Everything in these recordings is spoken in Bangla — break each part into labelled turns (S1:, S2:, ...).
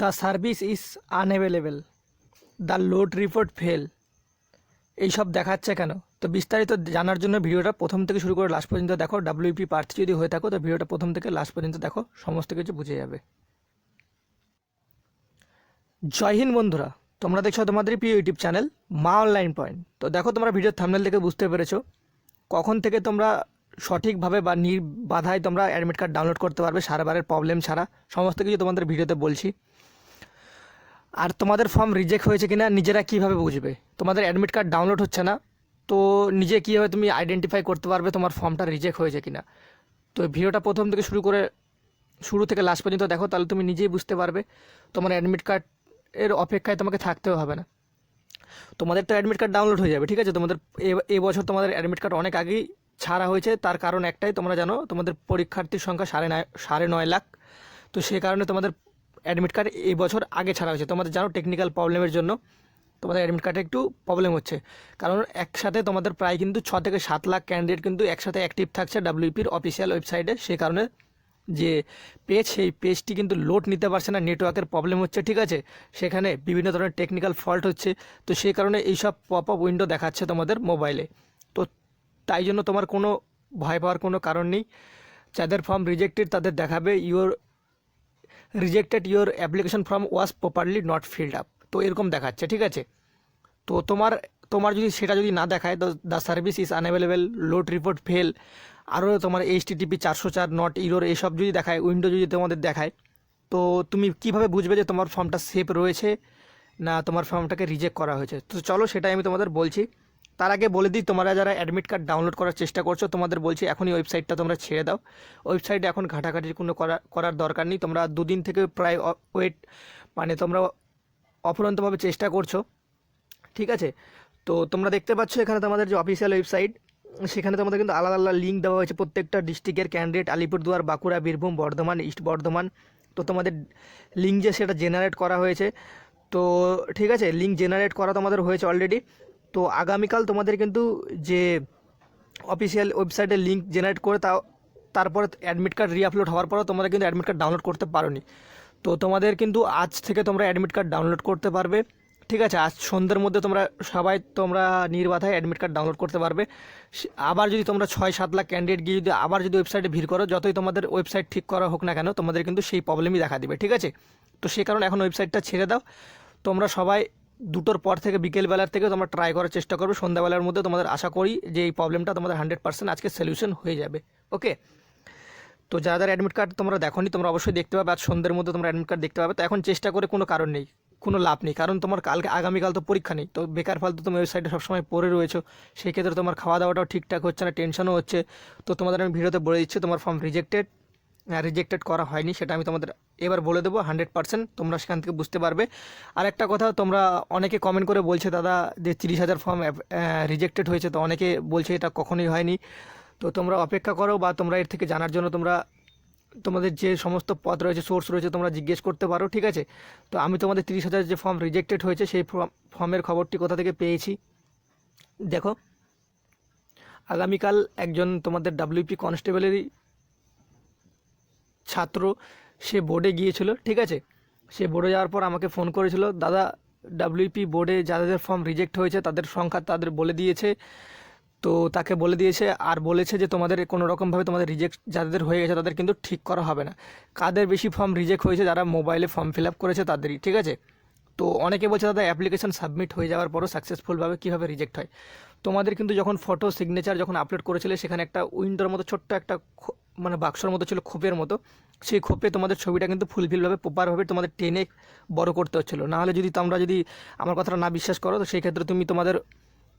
S1: The service is unavailable the load report fail এইসব দেখাচ্ছে কেন? তো বিস্তারিত জানার জন্য ভিডিওটা প্রথম থেকে শুরু করে লাস্ট পর্যন্ত দেখো। ডাব্লিউপি প্রার্থী যদি হয়ে থাকো, তো ভিডিওটা প্রথম থেকে লাস্ট পর্যন্ত দেখো। সমস্ত কিছু বুঝে যাবে। জয় হিন্দ বন্ধুরা, তোমরা দেখছ তোমাদের প্রিয় ইউটিউব চ্যানেল মা অনলাইন পয়েন্ট। তো দেখো তোমরা ভিডিওর থামনেল থেকে বুঝতে পেরেছ। কখন থেকে তোমরা সঠিকভাবে বা নির্বাধায় তোমরা অ্যাডমিট কার্ড ডাউনলোড করতে পারবে, সারাবারের প্রবলেম ছাড়া। সমস্ত কিছু তোমাদের ভিডিওতে বলছি। আর তোমাদের ফর্ম রিজেক্ট হয়েছে কিনা নিজেরা কীভাবে বুঝবে? তোমাদের অ্যাডমিট কার্ড ডাউনলোড হচ্ছে না, তো নিজে কীভাবে তুমি আইডেন্টিফাই করতে পারবে তোমার ফর্মটা রিজেক্ট হয়েছে কিনা? তো ভিডিওটা প্রথম থেকে শুরু করে, শুরু থেকে লাস্ট পর্যন্ত দেখো, তাহলে তুমি নিজেই বুঝতে পারবে তোমার অ্যাডমিট কার্ড এর অপেক্ষায় তোমাকে থাকতেও হবে না। তোমাদের তো অ্যাডমিট কার্ড ডাউনলোড হয়ে যাবে, ঠিক আছে? তোমাদের এ- এ বছর তোমাদের অ্যাডমিট কার্ড অনেক আগেই ছাড়া হয়েছে, তার কারণ একটাই, তোমরা জানো, তোমাদের পরীক্ষার্থীর সংখ্যা সাড়ে নয় সাড়ে নয় লাখ। তো সেই কারণে তোমাদের অ্যাডমিট কার্ড এই বছর আগে ছাড়া হয়েছে। তোমাদের জানো টেকনিক্যাল প্রবলেমের জন্য তোমাদের অ্যাডমিট কার্ডে একটু প্রবলেম হচ্ছে। কারণ একসাথে তোমাদের প্রায় কিন্তু ছ থেকে সাত লাখ ক্যান্ডিডেট কিন্তু একসাথে অ্যাক্টিভ থাকছে ডাব্লিউপির অফিসিয়াল ওয়েবসাইটে সেই কারণে যে পেজ সেই পেজটি কিন্তু লোড নিতে পারছে না নেটওয়ার্কের প্রবলেম হচ্ছে, ঠিক আছে? সেখানে বিভিন্ন ধরনের টেকনিক্যাল ফল্ট হচ্ছে। তো সেই কারণে এইসব পপ আপ উইন্ডো দেখাচ্ছে তোমাদের মোবাইলে তো তাই জন্য তোমার কোনো ভয় পাওয়ার কোনো কারণ নেই। যাদের ফর্ম রিজেক্টেড তাদের দেখাবে your rejected your application form was properly not filled up তো এরকম দেখাচ্ছে, ঠিক আছে? তো তোমার তোমার যদি সেটা যদি না দেখায় তো the service is unavailable load report fail আরও তোমার এইচ টিপি চারশো চার নট ইরোর এসব যদি দেখায় উইন্ডো যদি তোমাদের দেখায়, তো তুমি কীভাবে বুঝবে যে তোমার ফর্মটা সেফ রয়েছে, না তোমার ফর্মটাকে রিজেক্ট করা হয়েছে? তো চলো সেটাই আমি তোমাদের বলছি। তার আগে বলে দিই, তোমরা যারা অ্যাডমিট কার্ড ডাউনলোড করার চেষ্টা করছ, তোমাদের বলছি এখনই ওয়েবসাইটটা তোমরা ছেড়ে দাও। ওয়েবসাইটে এখন ঘাটাঘাটির কোনো করা, করার দরকার নেই। তোমরা দুদিন থেকে প্রায় ওয়েট মানে তোমরা অফুরন্তভাবে চেষ্টা করছ। ঠিক আছে? তো তোমরা দেখতে পাচ্ছ এখানে তোমাদের যে অফিসিয়াল ওয়েবসাইট সেখানে তোমাদের কিন্তু আলাদা আলাদা লিঙ্ক দেওয়া হয়েছে। প্রত্যেকটা ডিস্ট্রিক্টের ক্যান্ডিডেট আলিপুরদুয়ার, বাঁকুড়া, বীরভূম, বর্ধমান ইস্ট বর্ধমান। তো তোমাদের লিঙ্ক যে সেটা জেনারেট করা হয়েছে। তো ঠিক আছে লিঙ্ক জেনারেট করা তোমাদের হয়েছে অলরেডি তো আগামীকাল তোমাদের কিন্তু যে অফিসিয়াল ওয়েবসাইটের লিঙ্ক জেনারেট করে তাও তারপরে অ্যাডমিট কার্ড রিআপলোড হওয়ার পরও তোমরা কিন্তু অ্যাডমিট কার্ড ডাউনলোড করতে পারোনি। তো তোমাদের কিন্তু আজ থেকে তোমরা অ্যাডমিট কার্ড ডাউনলোড করতে পারবে। ঠিক আছে, আজ সন্ধ্যের মধ্যে তোমরা সবাই তোমরা নির্বাধায় অ্যাডমিট কার্ড ডাউনলোড করতে পারবে। সে- আবার যদি তোমরা ছয় সাত লাখ ক্যান্ডিডেট গিয়ে যদি আবার যদি ওয়েবসাইটে ভিড় করো, যতই তোমাদের ওয়েবসাইট ঠিক করা হোক না কেন, তোমাদের কিন্তু সেই প্রবলেমই দেখা দিবে। ঠিক আছে? তো সেই কারণে এখন ওয়েবসাইটটা ছেড়ে দাও। তোমরা সবাই দুটোর পর থেকে বিকেলবেলার থেকে তোমরা ট্রাই করার চেষ্টা করবে। সন্ধ্যাবেলার মধ্যে তোমাদের আশা করি যে এই প্রবলেমটা তোমাদের হান্ড্রেড পার্সেন্ট আজকে সলিউশন হয়ে যাবে। ওকে তো যারা যারা অ্যাডমিট কার্ড তোমরা দেখোনি, তোমরা অবশ্যই দেখতে পাবে। আজ সন্ধ্যের মধ্যে তোমরা অ্যাডমিট কার্ড দেখতে পাবে। তো এখন চেষ্টা করে কোনো কারণ নেই, কোনো লাভ নেই। কারণ তোমার কালকে, আগামীকাল তো পরীক্ষা নেই। তো বেকার ফালতু তুমি ওয়েবসাইটে সবসময় পড়ে রয়েছো। সেই ক্ষেত্রে তোমার খাওয়া দাওয়াটাও ঠিকঠাক হচ্ছে না টেনশনও হচ্ছে। তো তোমাদের আমি ভিডিওতে বলে দিচ্ছি, তোমার ফর্ম রিজেক্টেড রিজেক্টেড করা হয়নি, সেটা আমি তোমাদের এবার বলে দেবো হান্ড্রেড পার্সেন্ট তোমরা সেখান থেকে বুঝতে পারবে। আর একটা কথা, তোমরা অনেকে কমেন্ট করে বলছে, দাদা, যে তিরিশ হাজার ফর্ম রিজেক্টেড হয়েছে। তো অনেকে বলছে, এটা কখনোই হয়নি। তো তোমরা অপেক্ষা করো বা তোমরা এর থেকে জানার জন্য তোমরা, তোমাদের যে সমস্ত পদ রয়েছে সোর্স রয়েছে, তোমরা জিজ্ঞেস করতে পারো, ঠিক আছে? তো আমি তোমাদের তিরিশ হাজার যে ফর্ম রিজেক্টেড হয়েছে, সেই ফর্মের খবরটি কোথা থেকে পেয়েছি? দেখো, আগামীকাল একজন তোমাদের ডাব্লিউপি কনস্টেবলেরই ছাত্র সে বোর্ডে গিয়েছিল, ঠিক আছে? সে বোর্ডে যাওয়ার পর আমাকে ফোন করেছিল, দাদা ডাব্লিউপি বোর্ডে যাদের ফর্ম রিজেক্ট হয়েছে, তাদের সংখ্যা তাদের বলে দিয়েছে। তো তাকে বলে দিয়েছে, আর বলেছে যে তোমাদের কোনো রকমভাবে তোমাদের রিজেক্ট যাদের হয়ে গেছে, তাদের কিন্তু ঠিক করা হবে না। কাদের বেশি ফর্ম রিজেক্ট হয়েছে, যারা মোবাইলে ফর্ম ফিল আপ করেছে, তাদেরই, ঠিক আছে? তো অনেকে বলছে, দাদা অ্যাপ্লিকেশন সাবমিট হয়ে যাওয়ার পরও সাকসেসফুলভাবে কীভাবে রিজেক্ট হয়? তোমাদের কিন্তু যখন ফটো সিগনেচার যখন আপলোড করেছিলে, সেখানে একটা উইন্ডোর মতো ছোট্ট একটা মানে বাক্সর মতো ছিল, খোপের মতো। সেই খোপে তোমাদের ছবিটা কিন্তু ফুলফিলভাবে প্রপারভাবে তোমাদের টেনে বড় করতে হচ্ছিল। নাহলে যদি তোমরা যদি আমার কথাটা না বিশ্বাস করো, তো সেই ক্ষেত্রে তুমি তোমাদের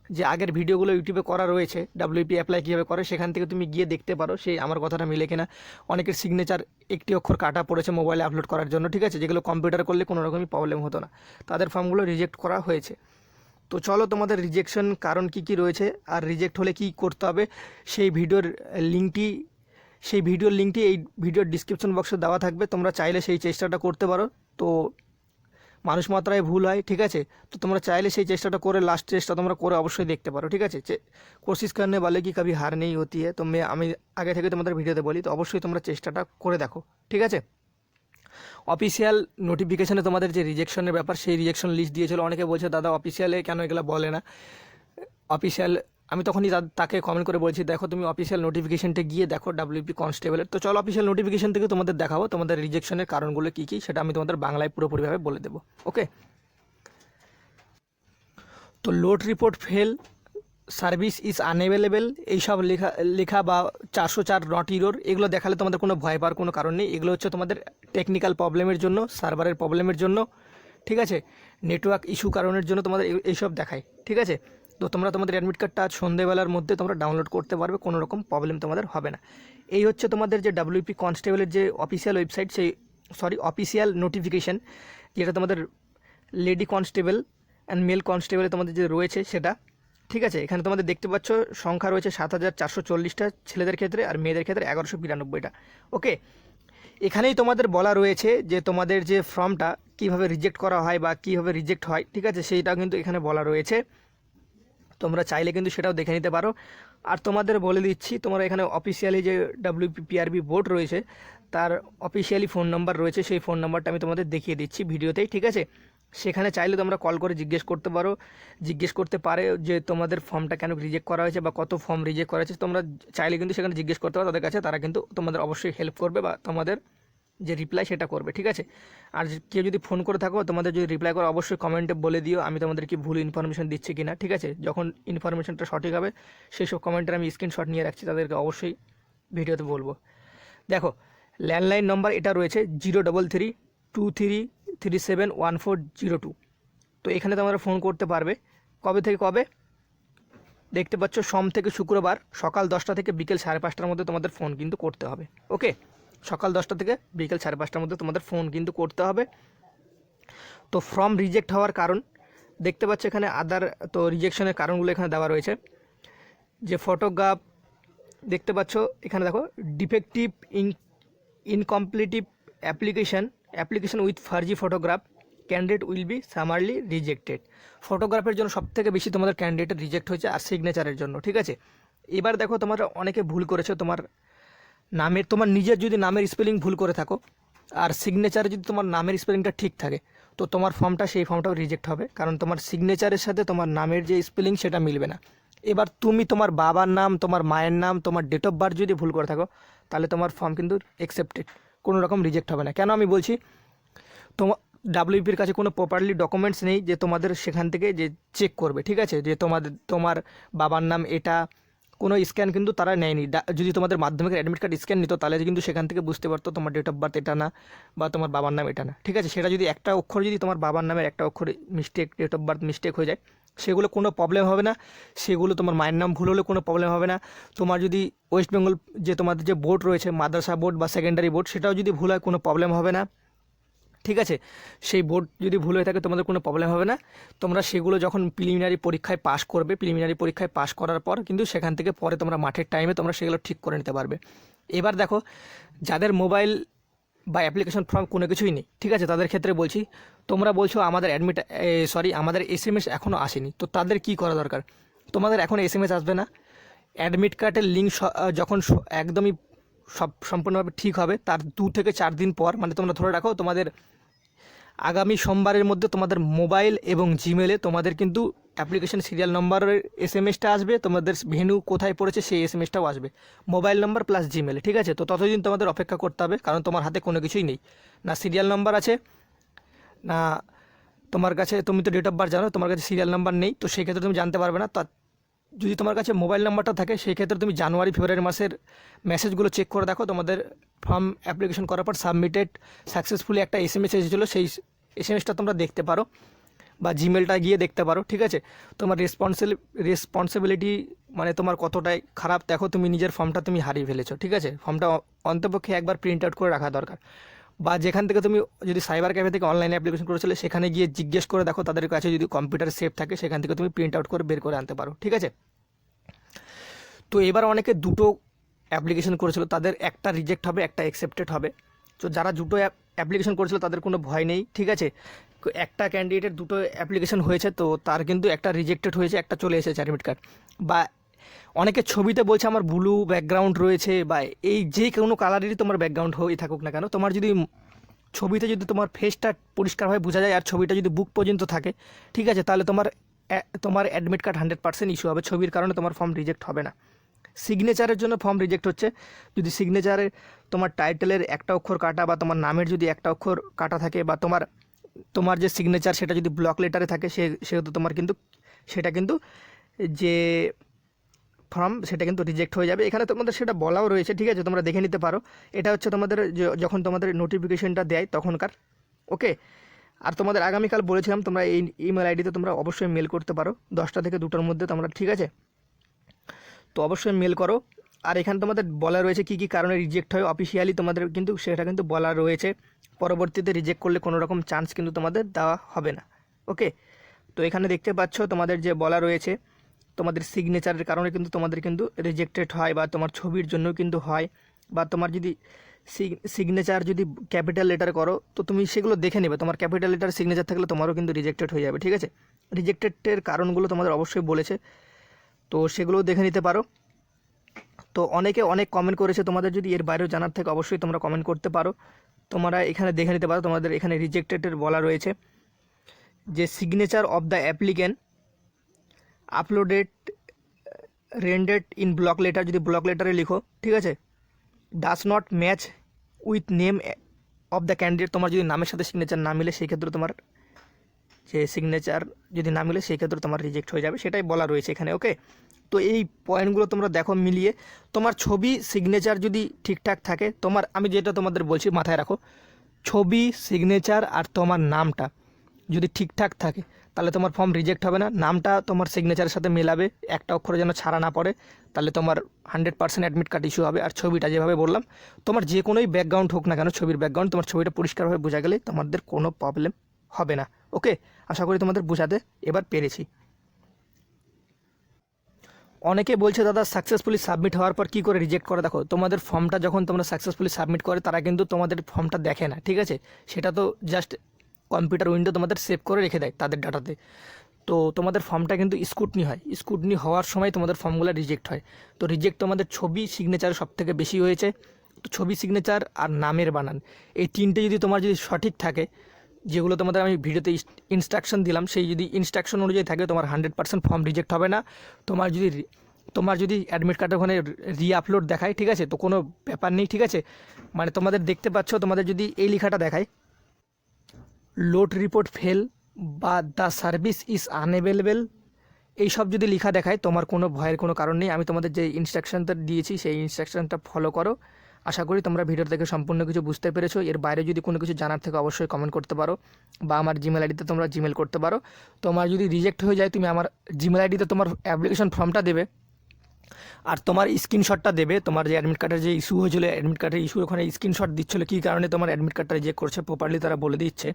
S1: যে আগের ভিডিওগুলো ইউটিউবে করা রয়েছে ডাব্লিউপি অ্যাপ্লাই কীভাবে করে, সেখান থেকে তুমি গিয়ে দেখতে পারো, সেই আমার কথাটা মিলে কিনা। অনেকের সিগনেচার একটি অক্ষর কাটা পড়েছে মোবাইলে আপলোড করার জন্য, ঠিক আছে? যেগুলো কম্পিউটার করলে কোনো রকমই প্রবলেম হতো না। তাদের ফর্মগুলো রিজেক্ট করা হয়েছে। তো চলো তোমাদের রিজেকশন কারণ কি কি রয়েছে আর রিজেক্ট হলে কি করতে হবে, সেই ভিডিওর লিঙ্কটি সেই ভিডিওর লিঙ্কটি এই ভিডিওর ডিসক্রিপশন বক্সে দেওয়া থাকবে, তোমরা চাইলে সেই চেষ্টাটা করতে পারো। তো মানুষ মাত্রায় ভুল হয়, ঠিক আছে? তো তোমরা চাইলে সেই চেষ্টাটা করে লাস্ট চেষ্টা তোমরা করে অবশ্যই দেখতে পারো, ঠিক আছে? যে কোশিশ করনে বলে কি কবি হার নেই হতি তো আমি আগে থেকে তোমাদের ভিডিওতে বলি, তো অবশ্যই তোমরা চেষ্টাটা করে দেখো, ঠিক আছে? অফিসিয়াল নোটিফিকেশানে তোমাদের যে রিজেকশনের ব্যাপার, সেই রিজেকশন লিস্ট দিয়েছিল। অনেকে বলছে, দাদা অফিসিয়ালে কেন এগুলো বলে না? অফিসিয়াল আমি তখনই তাকে কমেন্ট করে বলছি, দেখো, তুমি অফিসিয়াল নোটিফিকেশনটা গিয়ে দেখো ডাব্লিউপি কনস্টেবলের তো চলো অফিসিয়াল নোটিফিকেশন থেকে তোমাদের দেখাবো, তোমাদের রিজেকশনের কারণগুলো কী কী, সেটা আমি তোমাদের বাংলায় পুরোপুরিভাবে বলে দেবো। ওকে তো load report fail service is unavailable, এইসব লেখা লেখা বা চারশো চার নট ইরোর, এগুলো দেখালে তোমাদের কোনো ভয় পাওয়ার কোনো কারণ নেই। এগুলো হচ্ছে তোমাদের টেকনিক্যাল প্রবলেমের জন্য সার্ভারের প্রবলেমের জন্য, ঠিক আছে? নেটওয়ার্ক ইস্যু কারণের জন্য তোমাদের এই- এইসব দেখায়, ঠিক আছে? তো তোমরা তোমাদের অ্যাডমিট কার্ডটা আজ সন্ধেবেলার মধ্যে তোমরা ডাউনলোড করতে পারবে, কোনো রকম প্রবলেম তোমাদের হবে না। এই হচ্ছে তোমাদের যে ডাব্লিউপি কনস্টেবলের যে অফিসিয়াল ওয়েবসাইট সেই সরি অফিসিয়াল নোটিফিকেশান যেটা তোমাদের লেডি কনস্টেবল অ্যান্ড মেল কনস্টেবলে তোমাদের যে রয়েছে, সেটা ঠিক আছে, এখানে তোমাদের দেখতে পাচ্ছ, সংখ্যা রয়েছে সাত হাজার চারশো চল্লিশটা ছেলেদের ক্ষেত্রে আর মেয়েদের ক্ষেত্রে এগারোশো বিরানব্বইটা। ওকে, এখানেই তোমাদের বলা রয়েছে যে তোমাদের যে ফর্মটা, কীভাবে রিজেক্ট করা হয় বা কীভাবে রিজেক্ট হয়, ঠিক আছে, সেইটাও কিন্তু এখানে বলা রয়েছে। তোমরা চাইলে কিন্তু সেটাও দেখে নিতে পারো। আর তোমাদের বলে দিচ্ছি, তোমরা এখানে অফিসিয়ালি যে ডাব্লিউপিআরবি বোর্ড রয়েছে, তার অফিসিয়ালি ফোন নাম্বার রয়েছে, সেই ফোন নাম্বারটা আমি তোমাদের দেখিয়ে দিচ্ছি ভিডিওতেই, ঠিক আছে? সেখানে চাইলে তোমরা কল করে জিজ্ঞেস করতে পারো। জিজ্ঞেস করতে পারে যে তোমাদের ফর্মটা কেন রিজেক্ট করা হয়েছে বা কত ফর্ম রিজেক্ট করা হয়েছে। তোমরা চাইলে কিন্তু সেখানে জিজ্ঞেস করতে পারো তাদের কাছে। তারা কিন্তু তোমাদের অবশ্যই হেল্প করবে বা তোমাদের যে রিপ্লাই সেটা করবে, ঠিক আছে? আর কেউ যদি ফোন করে থাকো, তোমাদের যদি রিপ্লাই করো, অবশ্যই কমেন্টে বলে দিও আমি তোমাদের কি ভুল ইনফরমেশন দিচ্ছি কিনা, ঠিক আছে? যখন ইনফরমেশনটা সঠিক হবে, সেই সব কমেন্টের আমি স্ক্রিনশট নিয়ে রাখছি, তাদেরকে অবশ্যই ভিডিওতে বলব। দেখো ল্যান্ডলাইন নম্বর এটা রয়েছে zero double three two three three seven one four zero two তো এখানে তোমরা ফোন করতে পারবে। কবে থেকে কবে? দেখতে পাচ্ছ, সোম থেকে শুক্রবার সকাল দশটা থেকে বিকেল সাড়ে পাঁচটার মধ্যে তোমাদের ফোন কিন্তু করতে হবে। ওকে? সকাল দশটা থেকে বিকেল সাড়ে পাঁচটার মধ্যে তোমাদের ফোন কিন্তু করতে হবে। তো ফর্ম রিজেক্ট হওয়ার কারণ, দেখতে পাচ্ছ এখানে আদার তো রিজেকশনের কারণগুলো এখানে দেওয়া রয়েছে। যে ফটোগ্রাফ দেখতে পাচ্ছ, এখানে দেখো defective in incompletive application application with Farzi photograph, candidate will be summarily rejected. ফটোগ্রাফের জন্য সবথেকে বেশি তোমাদের ক্যান্ডিডেট রিজেক্ট হয়েছে আর সিগনেচারের জন্য, ঠিক আছে? এবার দেখো তোমার অনেকে ভুল করেছ, তোমার নামের, তোমার নিজের যদি নামের স্পেলিং ভুল করে থাকো, আর সিগনেচারে যদি তোমার নামের স্পেলিংটা ঠিক থাকে, তো তোমার ফর্মটা সেই ফর্মটাও রিজেক্ট হবে, কারণ তোমার সিগনেচারের সাথে তোমার নামের যে স্পেলিং সেটা মিলবে না। এবার তুমি তোমার বাবার নাম, তোমার মায়ের নাম, তোমার ডেট অফ বার্থ যদি ভুল করে থাকো, তাহলে তোমার ফর্ম কিন্তু অ্যাকসেপ্টেড কোনো রকম রিজেক্ট হবে না। কেন আমি বলছি তোমার ডাব্লিউপির কাছে কোনো প্রপারলি ডকুমেন্টস নেই যে তোমাদের সেখান থেকে যে চেক করবে, ঠিক আছে? যে তোমাদের তোমার বাবার নাম এটা, কোনো স্ক্যান কিন্তু তারা নেয়নি। যদি তোমাদের মাধ্যমিকের অ্যাডমিট কার্ড স্ক্যান নিত, তাহলে কিন্তু সেখান থেকে বুঝতে পারতো তোমার ডেট অফ বার্থ এটা না, বা তোমার বাবার নাম এটা না। ঠিক আছে? সেটা যদি একটা অক্ষর, যদি তোমার বাবার নামের একটা অক্ষর mistake date of birth mistake হয়ে যায় সেগুলো কোনো প্রবলেম হবে না। সেগুলো তোমার মায়ের নাম ভুল হলে কোনো প্রবলেম হবে না। তোমার যদি ওয়েস্ট বেঙ্গল যে তোমাদের যে বোর্ড রয়েছে, মাদ্রাসা বোর্ড বা সেকেন্ডারি বোর্ড সেটাও যদি ভুল হয় কোনো প্রবলেম হবে না। ঠিক আছে? সেই বোর্ড যদি ভুল হয়ে থাকে, তোমাদের কোনো প্রবলেম হবে না। তোমরা সেগুলো যখন প্রিলিমিনারি পরীক্ষায় পাশ করবে প্রিলিমিনারি পরীক্ষায় পাশ করার পর কিন্তু সেখান থেকে পরে তোমরা মাঠের টাইমে তোমরা সেগুলো ঠিক করে নিতে পারবে। এবার দেখো, যাদের মোবাইল বা অ্যাপ্লিকেশন ফর্ম কোনো কিছুই নেই। ঠিক আছে? তাদের ক্ষেত্রে বলছি, তোমরা বলছো আমাদের অ্যাডমিট সরি আমাদের এস এম এস এখনও আসেনি। তো তাদের কি করা দরকার? তোমাদের এখন এস এম এস আসবে না অ্যাডমিট কার্ডের লিঙ্ক যখন একদমই সব সম্পূর্ণভাবে ঠিক হবে, তার দু থেকে চার দিন পর মানে তোমরা ধরে রাখো, তোমাদের আগামী সোমবারের মধ্যে তোমাদের মোবাইল এবং জিমেলে তোমাদের কিন্তু অ্যাপ্লিকেশন সিরিয়াল নম্বরের এস এম এসটা আসবে, তোমাদের ভেনু কোথায় পড়েছে সেই এস এম এসটাও আসবে। মোবাইল নম্বর প্লাস জিমেলে, ঠিক আছে? তো ততদিন তোমাদের অপেক্ষা করতে হবে, কারণ তোমার হাতে কোনো কিছুই নেই। না সিরিয়াল নাম্বার আছে, না তোমার কাছে, তুমি তো ডেট অফ বার্থ জানো, তোমার কাছে সিরিয়াল নাম্বার নেই, তো সেক্ষেত্রে তুমি জানতে পারবে না যদি তোমার কাছে মোবাইল নাম্বারটা থাকে সেই ক্ষেত্রে তুমি জানুয়ারি, ফেব্রুয়ারি মাসের মেসেজগুলো চেক করে দেখো। তোমাদের ফর্ম অ্যাপ্লিকেশন করার পর সাবমিটেড সাকসেসফুলি একটা এস এম এস এসেছিল, সেই এস এম এসটা তোমরা দেখতে পারো বা জিমেলটা গিয়ে দেখতে পারো, ঠিক আছে? তোমার রেসপন্সিবি রেসপন্সিবিলিটি মানে তোমার কতটাই খারাপ, দেখো তুমি নিজের ফর্মটা তুমি হারিয়ে ফেলেছো, ঠিক আছে? ফর্মটা অন্তপক্ষে একবার প্রিন্ট আউট করে রাখা দরকার। বা যেখান থেকে তুমি যদি সাইবার ক্যাফে থেকে অনলাইনে অ্যাপ্লিকেশন করেছিলে, সেখানে গিয়ে জিজ্ঞেস করে দেখো তাদের কাছে যদি কম্পিউটার সেফ থাকে, সেখান থেকে তুমি প্রিন্ট আউট করে বের করে আনতে পারো, ঠিক আছে? তো এবার অনেকে দুটো অ্যাপ্লিকেশন করেছিল, তাদের একটা রিজেক্ট হবে, একটা অ্যাকসেপ্টেড হবে। তো যারা দুটো অ্যাপ্লিকেশন করেছিল, তাদের কোনো ভয় নেই, ঠিক আছে? একটা ক্যান্ডিডেটের দুটো অ্যাপ্লিকেশন হয়েছে, তো তার কিন্তু একটা রিজেক্টেড হয়েছে, একটা চলে এসেছে অ্যাডমিট কার্ড বা অনেকে ছবিতে বলছে আমার ব্লু ব্যাকগ্রাউন্ড রয়েছে বা এই যে কোনো কালারেরই তোমার ব্যাকগ্রাউন্ড হয়ে থাকুক না কেন। তোমার যদি ছবিতে যদি তোমার ফেসটা পরিষ্কারভাবে বোঝা যায় আর ছবিটা যদি বুক পর্যন্ত থাকে, ঠিক আছে, তাহলে তোমার তোমার admit card hundred percent issue হবে। ছবির কারণে তোমার ফর্ম রিজেক্ট হবে না। সিগনেচারের জন্য ফর্ম রিজেক্ট হচ্ছে। যদি সিগনেচারে তোমার টাইটেলের একটা অক্ষর কাটা বা তোমার নামের যদি একটা অক্ষর কাটা থাকে বা তোমার তোমার যে সিগনেচার সেটা যদি ব্লক লেটারে থাকে, সে, সেহেতু তোমার কিন্তু, সেটা কিন্তু যে ফর্ম সেটা কিন্তু রিজেক্ট হয়ে যাবে। এখানে তোমাদের সেটা বলাও রয়েছে, ঠিক আছে? তোমরা দেখে নিতে পারো। এটা হচ্ছে তোমাদের যখন তোমাদের নোটিফিকেশনটা দেয়, তখনকার, ওকে? আর তোমাদের আগামীকাল বলেছিলাম, তোমরা এই ইমেল আইডিতে তোমরা অবশ্যই মেল করতে পারো। দশটা থেকে দুটোর মধ্যে তোমরা, ঠিক আছে? তো অবশ্যই মেল করো। আর এখানে তোমাদের বলা রয়েছে কী কী কারণে রিজেক্ট হয়। অফিসিয়ালি তোমাদের কিন্তু, সেটা কিন্তু বলা রয়েছে। পরবর্তীতে রিজেক্ট করলে কোনো রকম চান্স কিন্তু তোমাদের দেওয়া হবে না, ওকে? তো এখানে দেখতে পাচ্ছ, তোমাদের যে বলা রয়েছে তোমাদের সিগনেচারের কারণে কিন্তু তোমাদের কিন্তু রিজেক্টেড হয় বা তোমার ছবির জন্য কিন্তু হয় বা তোমার যদি সিগনেচার যদি ক্যাপিটাল লেটার করো, তো তুমি সেগুলো দেখে নেবে। তোমার ক্যাপিটাল লেটার সিগনেচার থাকলে তোমারও কিন্তু রিজেক্টেড হয়ে যাবে, ঠিক আছে? রিজেক্টেডের কারণগুলো তোমাদের অবশ্যই বলেছে, তো সেগুলোও দেখে নিতে পারো। তো অনেকে অনেক কমেন্ট করেছে, তোমাদের যদি এর বাইরেও জানার থেকে, অবশ্যই তোমরা কমেন্ট করতে পারো। তোমরা এখানে দেখে নিতে পারো, তোমাদের এখানে রিজেক্টেডের বলা রয়েছে যে signature of the applicant uploaded rendered in block letter যদি ব্লক লেটারে লিখো, ঠিক আছে? Does not match with name of the candidate তোমার যদি নামের সাথে সিগনেচার না মিলে, সেই ক্ষেত্রে তোমার যে সিগনেচার যদি না মিলে, সেই ক্ষেত্রে তোমার রিজেক্ট হয়ে যাবে। সেটাই বলা রয়েছে এখানে ওকে তো এই পয়েন্টগুলো তোমরা দেখো মিলিয়ে। তোমার ছবি সিগনেচার যদি ঠিকঠাক থাকে, তোমার, আমি যেটা তোমাদের বলছি, মাথায় রাখো। ছবি সিগনেচার আর তোমার নামটা যদি ঠিকঠাক থাকে তাহলে তোমার ফর্ম রিজেক্ট হবে না। নামটা তোমার সিগনেচারের সাথে মেলাবে, একটা অক্ষরে যেন ছাড়া না পড়ে। তাহলে তোমার hundred percent admit card issue হবে। আর ছবিটা যেভাবে বললাম, তোমার যে কোনোই ব্যাকগ্রাউন্ড হোক না কেন, ছবির ব্যাকগ্রাউন্ড তোমার ছবিটা পরিষ্কারভাবে বোঝা গেলে তোমাদের কোনো প্রবলেম হবে না। ওকে আশা করি তোমাদের বোঝাতে এবার পেরেছি। অনেকে বলছে, দাদা সাকসেসফুলি সাবমিট হওয়ার পর কী করে রিজেক্ট করে? দেখো, তোমাদের ফর্মটা যখন তোমরা সাকসেসফুলি সাবমিট করে, তারা কিন্তু তোমাদের ফর্মটা দেখে না, ঠিক আছে? সেটা তো জাস্ট কম্পিউটার উইন্ডো তোমাদের সেভ করে রেখে দেয় তাদের ডাটাতে। তো তোমাদের ফর্মটা কিন্তু স্কুটনি হয়। স্কুটনি হওয়ার সময় তোমাদের ফর্মগুলো রিজেক্ট হয়। তো রিজেক্ট তোমাদের ছবি সিগনেচার সব থেকে বেশি হয়েছে। তো ছবি সিগনেচার আর নামের বানান। এই তিনটে যদি তোমার যদি সঠিক থাকে, যেগুলো তোমাদের আমি ভিডিওতে ইনস্ট্রাকশন দিলাম, সেই যদি ইনস্ট্রাকশন অনুযায়ী থাকে, তোমার হান্ড্রেড পার্সেন্ট ফর্ম রিজেক্ট হবে না। তোমার যদি তোমার যদি অ্যাডমিট কার্ডের ওখানে রি আপলোড দেখায়, ঠিক আছে? তো কোনো ব্যাপার নেই, ঠিক আছে? মানে তোমাদের দেখতে পাচ্ছ, তোমাদের যদি এই লেখাটা দেখায় লোড রিপোর্ট ফেল বা দ্য সার্ভিস ইজ আনএভেলেবেল এইসব যদি লেখা দেখায়, তোমার কোনো ভয়ের কোনো কারণ নেই। আমি তোমাদের যে ইনস্ট্রাকশনটা দিয়েছি, সেই ইনস্ট্রাকশনটা ফলো করো। আশা করি তোমরা ভিডিও থেকে সম্পূর্ণ কিছু বুঝতে পেরেছ। এর বাইরে যদি কোনো কিছু জানার থেকে, অবশ্যই কমেন্ট করতে পারো বা আমার জিমেল আইডিতে তোমরা জিমেল করতে পারো। তোমার যদি রিজেক্ট হয়ে যায়, তুমি আমার জিমেল আইডিতে তোমার অ্যাপ্লিকেশন ফর্মটা দেবে। আর তোমার স্ক্রিনশটটা দেবে। তোমার যে অ্যাডমিট কার্ডের যে ইস্যু হয়েছিল অ্যাডমিট কার্ডের ইস্যু ওখানে স্ক্রিনশট দিচ্ছিল। কী কারণে তোমার অ্যাডমিট কার্ডটা রিজেক্ট করছে প্রপারলি তারা বলে দিচ্ছে।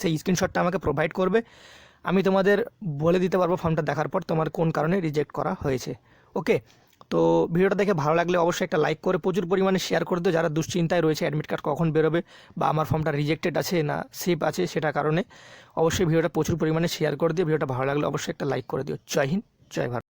S1: সেই স্ক্রিনশটটা আমাকে প্রোভাইড করবে। আমি তোমাদের বলে দিতে পারব ফর্মটা দেখার পর তোমার কোন কারণে রিজেক্ট করা হয়েছে। ওকে তো ভিডিওটা দেখে ভালো লাগলে অবশ্যই একটা লাইক করে প্রচুর পরিমাণে শেয়ার করে দিও। যারা দুশ্চিন্তায় রয়েছে অ্যাডমিট কার্ড কখন বেরোবে বা আমার ফর্মটা রিজেক্টেড আছে না সেভ আছে সেটা কারণে অবশ্যই ভিডিওটা প্রচুর পরিমাণে শেয়ার করে দিও। ভিডিওটা ভালো লাগলে অবশ্যই একটা লাইক করে দিও। জয় হিন্দ, জয় ভারত।